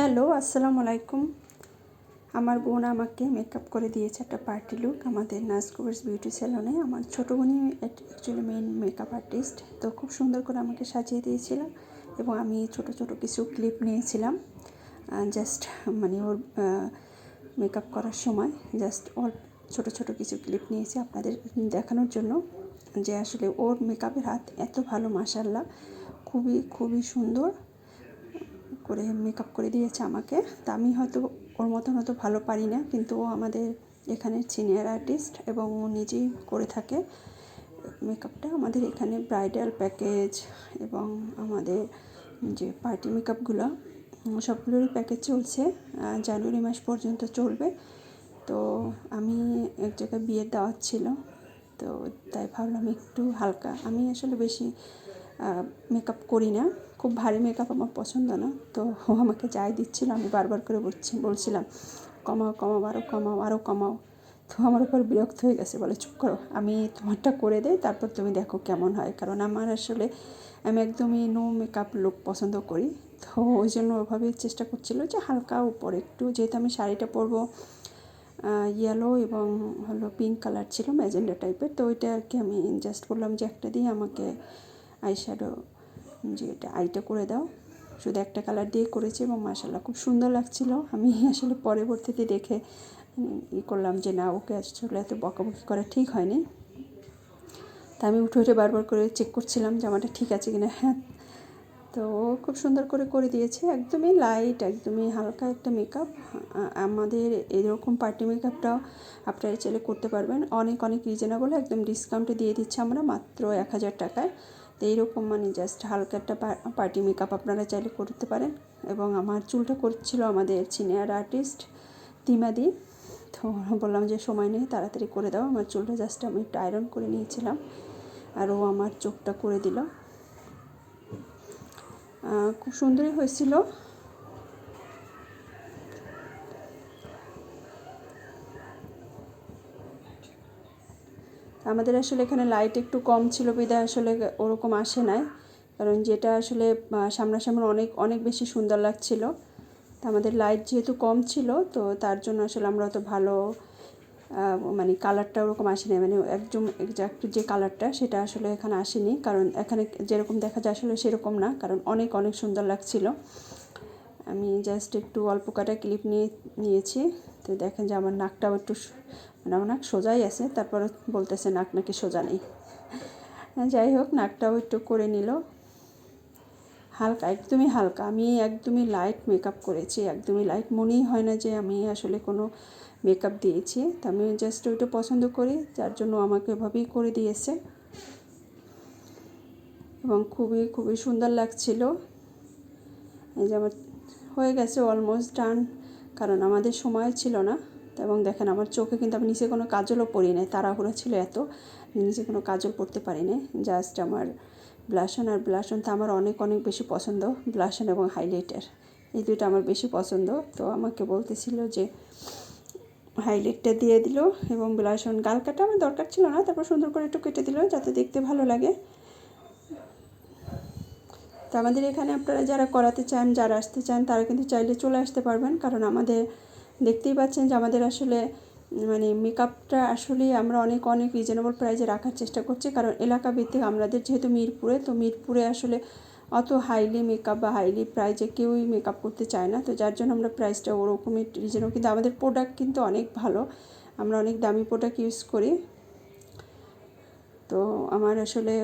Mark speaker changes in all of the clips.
Speaker 1: Hello, আসসালামু আলাইকুম। আমার বোন আমাকে মেকআপ করে দিয়েছে একটা পার্টি লুক আমাদের নাজকুবার্স বিউটি স্যালনে আমার ছোটো বোনই অ্যাকচুয়ালি মেন মেকআপ আর্টিস্ট তো খুব সুন্দর করে আমাকে সাজিয়ে দিয়েছিল এবং আমি ছোট ছোট কিছু ক্লিপ নিয়েছিলাম জাস্ট মানে ওর মেকআপ করার সময় জাস্ট ওর ছোট ছোট কিছু ক্লিপ নিয়েছি আপনাদের দেখানোর জন্য, যে আসলে ওর মেকআপের হাত এত ভালো মাসাল্লাহ খুবই খুবই সুন্দর। করে মেকআপ করে দিয়েছে আমাকে। তা আমি হয়তো ওর মতন হয়তো ভালো পারি না, কিন্তু ও আমাদের এখানের সিনিয়র আর্টিস্ট এবং ও নিজেই করে থাকে মেকআপটা আমাদের এখানে ব্রাইডাল প্যাকেজ এবং আমাদের যে পার্টি মেকআপগুলো সবগুলোরই প্যাকেজ চলছে জানুয়ারি মাস পর্যন্ত চলবে। তো আমি এক জায়গায় বিয়ের দাওয়াত ছিল, তো তাই ভাবলাম একটু হালকা। আমি আসলে বেশি মেকআপ করি না। খুব ভারী মেকআপ আমার পছন্দ না। তো ও আমাকে যাই দিচ্ছিল, আমি বারবার করে বলছি, বলছিলাম, কমাও কমাও আরও কমাও আরও কমাও। তো আমার উপর বিরক্ত হয়ে গেছে, বলে, চুপ করো, আমি তোমারটা করে দেই, তারপর তুমি দেখো কেমন হয়। কারণ আমার আসলে, আমি একদমই নো মেকআপ লুক পছন্দ করি। তো ওই জন্য ওভাবেই চেষ্টা করছিল যে হালকা উপর, একটু যেহেতু আমি শাড়িটা পরবো ইয়েলো এবং হলো পিঙ্ক কালার ছিল ম্যাজেন্ডা টাইপের তো ওইটা আর কি আমি জাস্ট বললাম যে একটা দিয়ে আমাকে আইশ্যাডো যে এটা আইটা করে দাও। শুধু একটা কালার দিয়ে করেছি এবং মাসাল্লাহ খুব সুন্দর লাগছিল। আমি আসলে পরবর্তীতে দেখে ই করলাম যে না, ওকে আসলে এত বকাবকি করা ঠিক হয়নি। তা আমি উঠে উঠে বারবার করে চেক করছিলাম জামাটা ঠিক আছে কিনা। হ্যাঁ তো খুব সুন্দর করে করে দিয়েছে। একদমই লাইট একদমই হালকা একটা মেকআপ আমাদের এরকম পার্টি মেকআপটাও আপনারা চাইলে করতে পারবেন। অনেক অনেক রিজনেবল একদম ডিসকাউন্টে দিয়ে দিচ্ছি আমরা মাত্র এক হাজার টাকায়। তো এইরকম মানে জাস্ট হালকা একটা পার্টি মেকআপ আপনারা চাইলে করতে পারেন। এবং আমার চুলটা করছিল আমাদের সিনিয়র আর্টিস্ট তিমাদি। তো বললাম যে, সময় নেই, তাড়াতাড়ি করে দাও। আমার চুলটা জাস্ট আমি একটু আয়রন করে নিয়েছিলাম। আর ও আমার চোখটা করে দিল। খুব সুন্দরই হয়েছিল। আমাদের আসলে এখানে লাইট একটু কম ছিল, বিদায় আসলে ওরকম আসে নাই। কারণ যেটা আসলে সামনাসামনি অনেক অনেক বেশি সুন্দর লাগছিল। তো আমাদের লাইট যেহেতু কম ছিল, তো তার জন্য আসলে আমরা অত ভালো মানে কালারটা ওরকম আসেনি। মানে একদম একজাক্ট যে কালারটা সেটা আসলে এখানে আসেনি। কারণ এখানে যেরকম দেখা যায় আসলে সেরকম না, কারণ অনেক অনেক সুন্দর লাগছিল। আমি জাস্ট একটু অল্প কাটা ক্লিপ নিয়ে, নিয়েছি। তো দেখেন যে আমার নাকটাও একটু নাক সোজাই আছে, তারপর বলতেছে নাক নাকি সোজা নেই। যাই হোক, নাকটাও একটু করে নিল। হালকা, একদমই হালকা। আমি একদমই লাইট মেকআপ করেছি, একদমই লাইট মনেই হয় না যে আমি আসলে কোনো মেকআপ দিয়েছি। তা আমি জাস্ট ওইটা পছন্দ করি, যার জন্য আমাকে এভাবেই করে দিয়েছে। এবং খুবই খুবই সুন্দর লাগছিল। এই যে আমার হয়ে গেছে অলমোস্ট ডান কারণ আমাদের সময় ছিল না। এবং দেখেন আমার চোখে কিন্তু আমি নিচে কোনো কাজলও পরি নাই, তাড়াহুড়ো ছিল এত নিচে কোনো কাজল পরতে পারিনি জাস্ট আমার ব্লাশন আর ব্লাশন তো আমার অনেক অনেক বেশি পছন্দ ব্লাশন এবং হাইলাইটার এই দুটো আমার বেশি পছন্দ, তো আমাকে বলতেছিল যে হাইলাইটটা দিয়ে দিল এবং ব্লাশন গাল কাটা আমার দরকার ছিল না, তারপর সুন্দর করে একটু কেটে দিল যাতে দেখতে ভালো লাগে। তো আমাদের এখানে আপনারা যারা করাতে চান, যারা আসতে চান, তারা কিন্তু চাইলে চলে আসতে পারবেন, কারণ আমাদের দেখতেই পাচ্ছেন যে আমাদের আসলে মানে মেকআপটা আসলে আমরা অনেক অনেক রিজনেবল প্রাইজে রাখার চেষ্টা করছি। কারণ এলাকা ভিত্তিক আমাদের যেহেতু মিরপুরে, তো মিরপুরে আসলে অত হাইলি মেকআপ বা হাইলি প্রাইজে কেউই মেকআপ করতে চায় না। তো যার জন্য আমরা প্রাইসটা ওরকমই রিজনেবল কিন্তু আমাদের প্রোডাক্ট কিন্তু অনেক ভালো। আমরা অনেক দামি প্রোডাক্ট ইউজ করি। তো আমার আসলে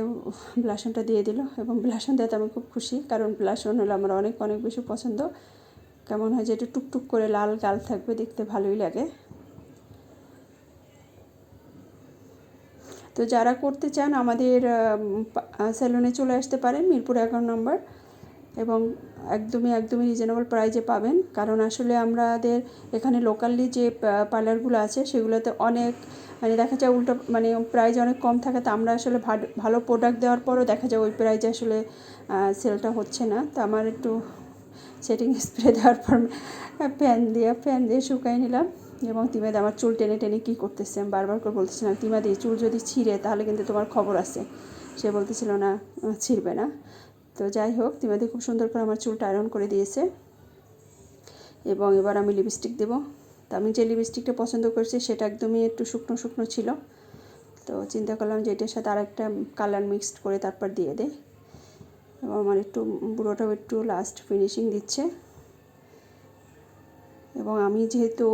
Speaker 1: ব্লাসনটা দিয়ে দিল এবং ব্লাসন দেওয়াতে আমি খুব খুশি। কারণ ব্লাসন হলো আমার অনেক অনেক বেশি পছন্দ। কেমন হয় যে একটু টুকটুক করে লাল গাল থাকবে, দেখতে ভালোই লাগে। তো যারা করতে চান, আমাদের স্যালুনে চলে আসতে পারেন, মিরপুর এগারো নম্বর। এবং একদমই একদমই রিজনেবল প্রাইজে পাবেন। কারণ আসলে আমাদের এখানে লোকালি যে পার্লারগুলো আছে, সেগুলোতে অনেক মানে দেখা যায় উল্টো মানে প্রাইজ অনেক কম থাকে। তো আমরা আসলে ভালো প্রোডাক্ট দেওয়ার পরও দেখা যায় ওই প্রাইজে আসলে সেলটা হচ্ছে না। তো আমার একটু সেটিং স্প্রে দেওয়ার পর ফ্যান দিয়ে ফ্যান দিয়ে শুকাই নিলাম এবং তিমাদি আমার চুল টেনে টেনে কী করতেছে? আমি বারবার করে বলতেছিলাম তিমাদি চুল যদি ছিঁড়ে তাহলে কিন্তু তোমার খবর আছে। সে বলতেছিল, না ছিঁড়বে না। তো যাই হোক তিমাদি খুব সুন্দর করে আমার চুলটা আয়রন করে দিয়েছে এবং এবার আমি লিপস্টিক দেবো। তো আমি যে লিপস্টিকটা পছন্দ করছি সেটা একদমই একটু শুকনো শুকনো ছিল। তো চিন্তা করলাম যে এটার সাথে আর একটা কালার মিক্সড করে তারপর দিয়ে দেয় এবং আমার একটু বুড়োটাও একটু লাস্ট ফিনিশিং দিচ্ছে। এবং আমি যেহেতু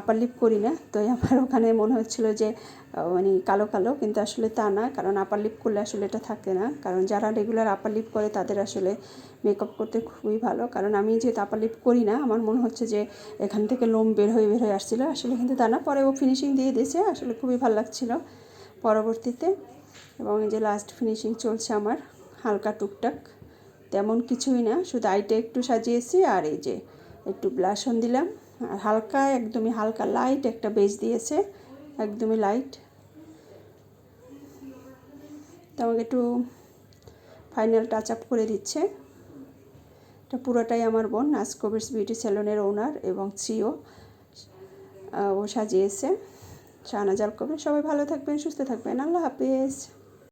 Speaker 1: আপার লিপ করি না, তো আমার ওখানে মনে হচ্ছিল যে মানে কালো কালো, কিন্তু আসলে তা না, কারণ আপার লিপ করলে আসলে এটা থাকে না। কারণ যারা রেগুলার আপার লিপ করে, তাদের আসলে মেকআপ করতে খুবই ভালো। কারণ আমি যেহেতু আপার লিপ করি না, আমার মনে হচ্ছে যে, এখান থেকে লোম বের হয়ে বের হয়ে আসছিল। আসলে কিন্তু তা না, পরে ও ফিনিশিং দিয়ে দিয়েছে, আসলে খুবই ভালো লাগছিল পরবর্তীতে। এবং এই যে লাস্ট ফিনিশিং চলছে আমার। হালকা টুকটাক, তেমন কিছুই না। শুধু আইটা একটু সাজিয়েছি আর এই যে একটু ব্লাশন দিলাম। আর হালকা, একদমই হালকা লাইট একটা বেজ দিয়েছে, একদমই লাইট তো আমাকে একটু ফাইনাল টাচ আপ করে দিচ্ছে। এটা পুরোটাই আমার বোন নাসকোভিস বিউটি স্যালনের ওনার এবং সিও ও সাজিয়েছে। শাহনাজাল কবির, সবাই ভালো থাকবেন, সুস্থ থাকবেন। আল্লাহ হাফিজ।